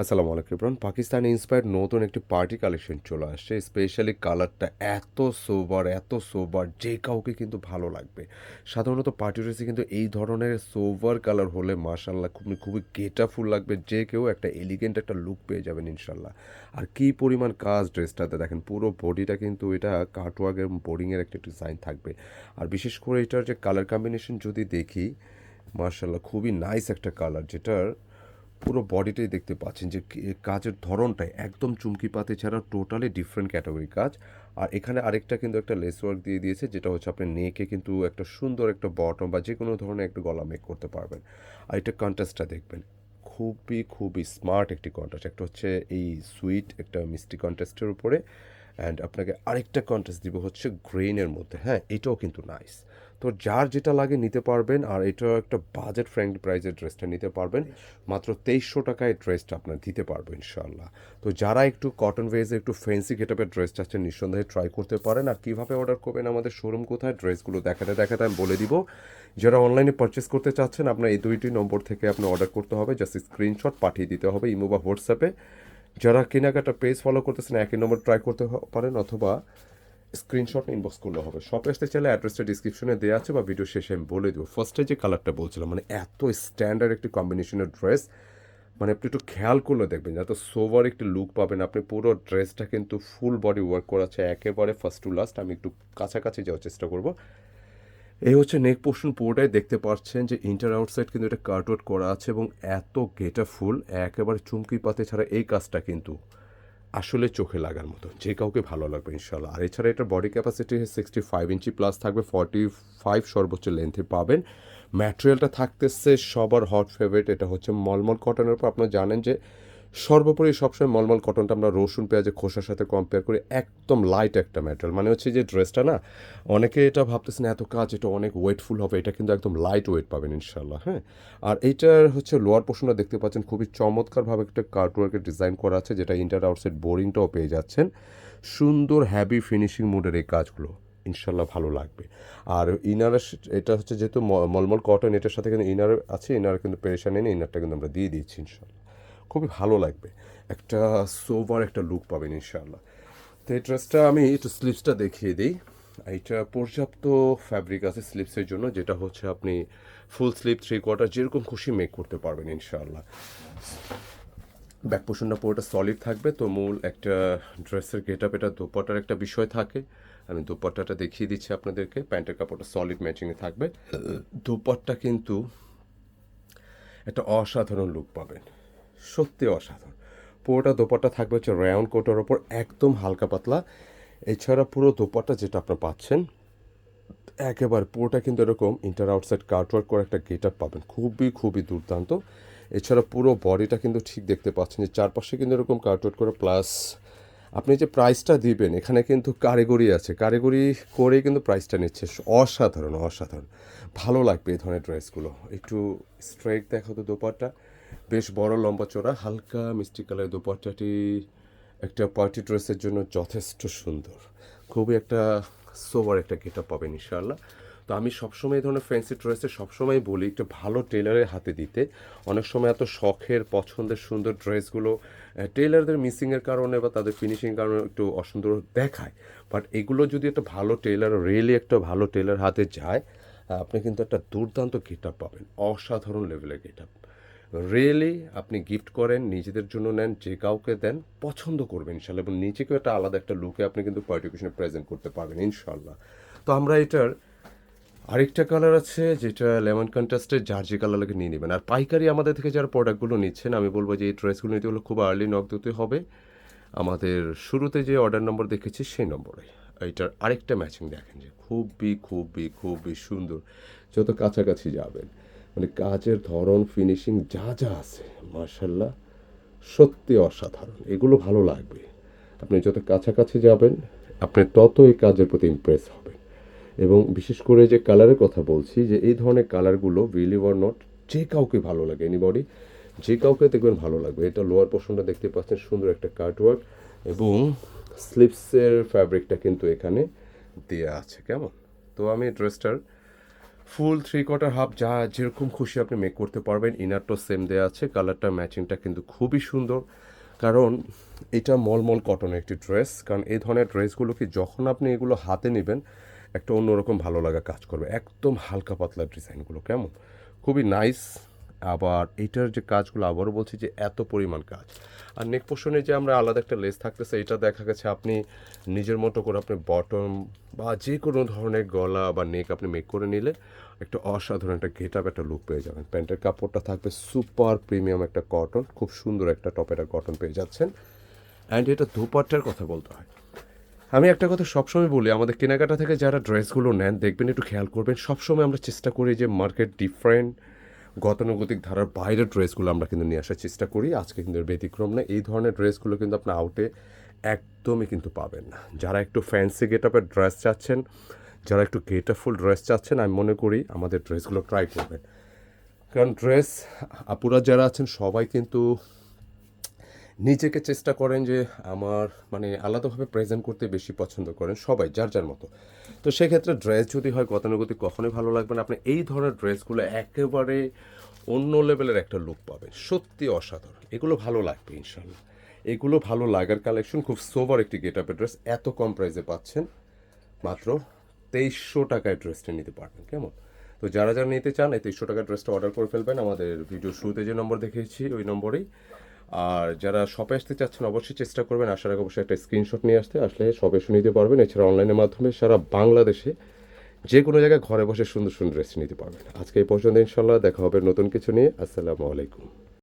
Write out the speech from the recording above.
আসসালামু আলাইকুম ইমরান পাকিস্তানি ইন্সপায়ার্ড নতুন একটি পার্টি কালেকশন চলে আসছে। স্পেশালি কালারটা এত সোবার এত সোবার যে কাউকে কিন্তু ভালো লাগবে। সাধারণত পার্টি ড্রেসে কিন্তু এই ধরনের সোভার কালার হলে মার্শাল্লাহ খুবই খুবই গেটাফুল লাগবে। যে কেউ একটা এলিগেন্ট একটা লুক পেয়ে যাবেন ইনশাল্লাহ আর কী পরিমাণ কাজ ড্রেসটাতে দেখেন, পুরো বডিটা কিন্তু এটা কাটওয়ার্কের বোর্ডিংয়ের একটা ডিজাইন থাকবে। আর বিশেষ করে এটার যে কালার কম্বিনেশন যদি দেখি মার্শাল্লাহ খুবই নাইস একটা কালার যেটার পুরো বডিটাই দেখতে পাচ্ছেন যে কাজের ধরনটাই একদম চুমকি পাতি ছাড়া টোটালি ডিফারেন্ট ক্যাটাগরি কাজ। আর এখানে আরেকটা কিন্তু একটা লেস ওয়ার্ক দিয়ে দিয়েছে, যেটা হচ্ছে আপনি নেকে কিন্তু একটা সুন্দর একটা বটম বা যে কোনো ধরনের একটা গলা মেক করতে পারবেন। আর এটা কন্ট্রাস্টটা দেখবেন, খুবই খুবই স্মার্ট একটি কন্ট্রাস্ট একটা হচ্ছে এই সুইট একটা মিষ্টি কন্ট্রাস্টের উপরে। অ্যান্ড আপনাকে আরেকটা কন্ট্রাস্ট দিব হচ্ছে গ্রেনের মধ্যে। হ্যাঁ এটাও কিন্তু নাইস তো যার যেটা লাগে নিতে পারবেন, আর এটা একটা বাজেট ফ্রেন্ডলি প্রাইসের ড্রেসটা নিতে পারবেন। মাত্র তেইশশো টাকায় ড্রেসটা আপনার দিতে পারব ইনশাল্লাহ তো যারা একটু কটন ওয়েজে একটু ফ্যান্সি গেটআপের ড্রেস চাচ্ছেন নিঃসন্দেহে ট্রাই করতে পারেন। আর কীভাবে অর্ডার করবেন আমাদের শোরুম কোথায় ড্রেসগুলো দেখাতে দেখাতে আমি বলে দিব। যারা অনলাইনে পারচেস করতে চাচ্ছেন, আপনার এই দুইটি নম্বর থেকে আপনি অর্ডার করতে হবে। জাস্ট স্ক্রিনশট পাঠিয়ে দিতে হবে ইমো বা হোয়াটসঅ্যাপে। যারা কেনাকাটা পেজ ফলো করতেছেন একই নম্বর ট্রাই করতে পারেন অথবা স্ক্রিনশট ইনবক্স করলে হবে। শপে আসতে চাইলে অ্যাড্রেসটা ডিসক্রিপশনে দেওয়া আছে বা ভিডিও শেষে আমি বলে দেবো। ফার্স্টে যে কালারটা বলছিলাম মানে এত স্ট্যান্ডার্ড একটি কম্বিনেশনের ড্রেস মানে আপনি একটু খেয়াল করলে দেখবেন, যত সোভার একটি লুক পাবেন। আপনি পুরো ড্রেসটা কিন্তু ফুল বডি ওয়ার্ক করা আছে, একেবারে ফার্স্ট টু লাস্ট আমি একটু কাছাকাছি যাওয়ার চেষ্টা করব। এই হচ্ছে নেক পোর্শন পুরোটাই দেখতে পাচ্ছেন যে ইন্টার আউটসাইড কিন্তু এটা কার্টওয়ার্ড করা আছে এবং এত গেটা ফুল একেবারে চুমকি পাতে ছাড়া এই কাজটা কিন্তু আসলে চোখে লাগার মতো, যে কাউকে ভালো লাগবে ইনশাল্লাহ আর এছাড়া এটার বডি ক্যাপাসিটি সিক্সটি ফাইভ ইঞ্চি প্লাস থাকবে ফর্টি ফাইভ সর্বোচ্চ লেন্থে পাবেন। ম্যাটেরিয়ালটা থাকতেছে সবার হট ফেভারিট এটা হচ্ছে মলমল কটনের উপর। আপনারা জানেন যে সর্বোপরি সবসময় মলমল কটনটা আমরা রসুন পেঁয়াজের খোসার সাথে কম্পেয়ার করি, একদম লাইট একটা ম্যাটেরিয়াল মানে হচ্ছে যে ড্রেসটা না, অনেকে এটা ভাবতেছেন, এত কাজ, এটা অনেক ওয়েটফুল হবে, এটা কিন্তু একদম লাইট ওয়েট পাবেন ইনশাল্লাহ হ্যাঁ? আর এইটার হচ্ছে লোয়ার পোর্শনটা দেখতে পাচ্ছেন, খুবই চমৎকারভাবে একটা কার্টওয়ার্কের ডিজাইন করা আছে, যেটা ইন্টার আউটসাইড বোরিংটাও পেয়ে যাচ্ছেন। সুন্দর হ্যাভি ফিনিশিং মুডের এই কাজগুলো ইনশাল্লাহ ভালো লাগবে। আর ইনার এটা হচ্ছে যেহেতু মলমল কটন এটার সাথে কিন্তু ইনার আছে ইনার কিন্তু পেরেশানি নেই ইনারটা কিন্তু আমরা দিয়ে দিচ্ছি ইনশাল্লাহ খুবই ভালো লাগবে। একটা সোভার একটা লুক পাবেন ইনশাল্লাহ তো এই ড্রেসটা আমি একটু স্লিপসটা দেখিয়ে দিই। এইটা পর্যাপ্ত ফ্যাব্রিক আছে স্লিপসের জন্য, যেটা হচ্ছে আপনি ফুল স্লিপ থ্রি কোয়ার্টার যেরকম খুশি মেক করতে পারবেন ইনশাল্লাহ ব্যাক পোর্শনটা পুরোটা সলিড থাকবে। তো মূল একটা ড্রেসের গেট আপ এটা দোপাটার একটা বিষয় থাকে। আমি দোপাট্টাটা দেখিয়ে দিচ্ছি আপনাদেরকে। প্যান্টের কাপড়টা সলিড ম্যাচিংয়ে থাকবে। দোপাট্টা কিন্তু একটা অসাধারণ লুক পাবেন। সত্যি অসাধারণ। পুরোটা দোপাট্টা থাকবে হচ্ছে রাউন্ড কোটের ওপর, একদম হালকা পাতলা। এছাড়া পুরো দোপাট্টা যেটা আপনারা পাচ্ছেন, একেবারে পুরোটা কিন্তু এরকম ইন্টার আউটসাইড কার্টওয়ার্ক করে একটা গেট আপ পাবেন। খুবই খুবই দুর্দান্ত। এছাড়া পুরো বডিটা কিন্তু ঠিক দেখতে পাচ্ছেন যে চারপাশে কিন্তু এরকম কার্টওয়ার্ক করে প্লাস আপনি যে প্রাইসটা দিবেন, এখানে কিন্তু কারিগরি আছে। কারিগরি করে কিন্তু প্রাইসটা নিচ্ছে। অসাধারণ অসাধারণ। ভালো লাগবে এই ধরনের ড্রেসগুলো একটু স্ট্রেট দেখো তো দোপাট্টা। বেশ বড় লম্বা চড়া হালকা মিষ্টি কালার দোপাট্টাটি একটা পার্টি ড্রেসের জন্য যথেষ্ট সুন্দর। খুবই একটা সোবার একটা গেট আপ পাবেন ইনশাআল্লাহ। তো আমি সবসময় এই ধরনের ফ্যান্সি ড্রেসে সবসময় বলি, একটু ভালো টেলারের হাতে দিতে। অনেক সময় এত শখের, পছন্দের সুন্দর ড্রেসগুলো টেলারদের মিসিংয়ের কারণে বা তাদের ফিনিশিং কারণে একটু অসুন্দর দেখায়। বাট এগুলো যদি একটা ভালো টেলার রিয়েলি একটা ভালো টেলার হাতে যায় আপনি কিন্তু একটা দুর্দান্ত গেট আপ পাবেন। অসাধারণ লেভেলের গেট আপ রিয়েলি আপনি গিফট করেন, নিজেদের জন্য নেন, যে কাউকে দেন, পছন্দ করবেন ইনশাল্লাহ এবং নিজেকেও একটা আলাদা একটা লুকে আপনি কিন্তু পার্টিকুশনে প্রেজেন্ট করতে পারবেন ইনশাল্লাহ। তো আমরা এটার আরেকটা কালার আছে, যেটা লেমন কন্ট্রাস্টের যার যে কালার লাগে নিয়ে নেবেন। আর পাইকারি আমাদের থেকে যারা প্রোডাক্টগুলো নিচ্ছেন, আমি বলব যে এই ড্রেসগুলো নিতে হলে খুব আর্লি নক দিতে হবে। আমাদের শুরুতে যে অর্ডার নম্বর দেখেছি, সেই নম্বরে। এইটার আরেকটা ম্যাচিং দেখেন যে খুবই খুবই খুবই সুন্দর, যত কাছাকাছি যাবেন। মানে কাজের ধরন ফিনিশিং যা যা আছে মার্শাল্লাহ সত্যি অসাধারণ। এগুলো ভালো লাগবে। আপনি যত কাছাকাছি যাবেন, আপনি তত এই কাজের প্রতি ইমপ্রেস হবেন। এবং বিশেষ করে যে কালারের কথা বলছি, যে এই ধরনের কালারগুলো বিলিভ অর নট যে কাউকে ভালো লাগে এনিবডি যে কাউকে দেখবেন ভালো লাগবে। এটা লোয়ার পোর্শনটা দেখতে পাচ্ছেন, সুন্দর একটা কার্টওয়ার্ক এবং স্লিপসের ফ্যাব্রিকটা কিন্তু এখানে দেওয়া আছে। কেমন? তো আমি ড্রেসটার ফুল থ্রি কোয়ার্টার হাফ যা যেরকম খুশি আপনি মেক করতে পারবেন ইনারটাও সেম দেওয়া আছে কালারটা ম্যাচিংটা কিন্তু খুবই সুন্দর। কারণ এটা মলমল কটনের একটি ড্রেস কারণ এই ধরনের ড্রেসগুলোকে যখন আপনি এগুলো হাতে নেবেন, একটা অন্যরকম ভালো লাগা কাজ করবে। একদম হালকা পাতলা ডিজাইনগুলো কেমন? খুবই নাইস আবার এটার যে কাজগুলো আবারও বলছি যে এত পরিমাণ কাজ। আর নেক পোর্শনে যে আমরা আলাদা একটা লেস থাকতেছে, এটা দেখা গেছে আপনি নিজের মতো করে আপনি বটম বা যে কোনো ধরনের গলা বা নেক আপনি মেক করে নিলে একটা অসাধারণ একটা গেট আপ একটা লুক পেয়ে যাবেন। প্যান্টের কাপড়টা থাকবে সুপার প্রিমিয়াম একটা কটন খুব সুন্দর একটা টপের কটন পেয়ে যাচ্ছেন। অ্যান্ড এটা দুপাট্টার কথা বলতে হয়। আমি একটা কথা সবসময় বলি, আমাদের কেনাকাটা থেকে যারা ড্রেসগুলো নেন, দেখবেন একটু খেয়াল করবেন, সবসময় আমরা চেষ্টা করি যে মার্কেট ডিফারেন্ট গতানুগতিক ধারার বাইরের ড্রেসগুলো আমরা কিন্তু নিয়ে আসার চেষ্টা করি। আজকে কিন্তু ব্যতিক্রম না এই ধরনের ড্রেসগুলো কিন্তু আপনি আউটে একদমই কিন্তু পাবেন না। যারা একটু ফ্যান্সি গেট আপের ড্রেস চাচ্ছেন, যারা একটু গেট ফুল ড্রেস চাচ্ছেন, আমি মনে করি আমাদের ড্রেসগুলো ট্রাই করবেন। কারণ ড্রেস আপুরা যারা আছেন, সবাই কিন্তু নিজেকে চেষ্টা করেন যে আমার মানে আলাদাভাবে প্রেজেন্ট করতে বেশি পছন্দ করেন সবাই, যার যার মতো। তো সেক্ষেত্রে ড্রেস যদি হয় গতানুগতিক কখনোই ভালো লাগবে না। আপনি এই ধরনের ড্রেসগুলো একেবারে অন্য লেভেলের একটা লুক পাবেন। সত্যি অসাধারণ। এগুলো ভালো লাগবে ইনশাল্লাহ এগুলো ভালো লাগার কালেকশন খুব সোবার একটি গেট আপের ড্রেস এত কম প্রাইসে পাচ্ছেন, মাত্র তেইশশো টাকায় ড্রেসটা নিতে পারবেন, কেমন? তো যারা যারা নিতে চান, এই তেইশশো টাকার ড্রেসটা অর্ডার করে ফেলবেন। আমাদের ভিডিও শুরুতে যে নম্বর দেখিয়েছি, ওই নম্বরেই আর যারা শপে আসতে চাচ্ছেন, অবশ্যই চেষ্টা করবেন। আসার আগে অবশ্যই একটা স্ক্রিনশট নিয়ে আসতে। আসলে শপে শুনে নিতে পারবেন। এছাড়া অনলাইনের মাধ্যমে সারা বাংলাদেশে যে কোনো জায়গায় ঘরে বসে সুন্দর সুন্দর রেস্ট নিতে পারবেন। আজকে এই পর্যন্ত ইনশাল্লাহ দেখা হবে নতুন কিছু নিয়ে। আসসালামু আলাইকুম।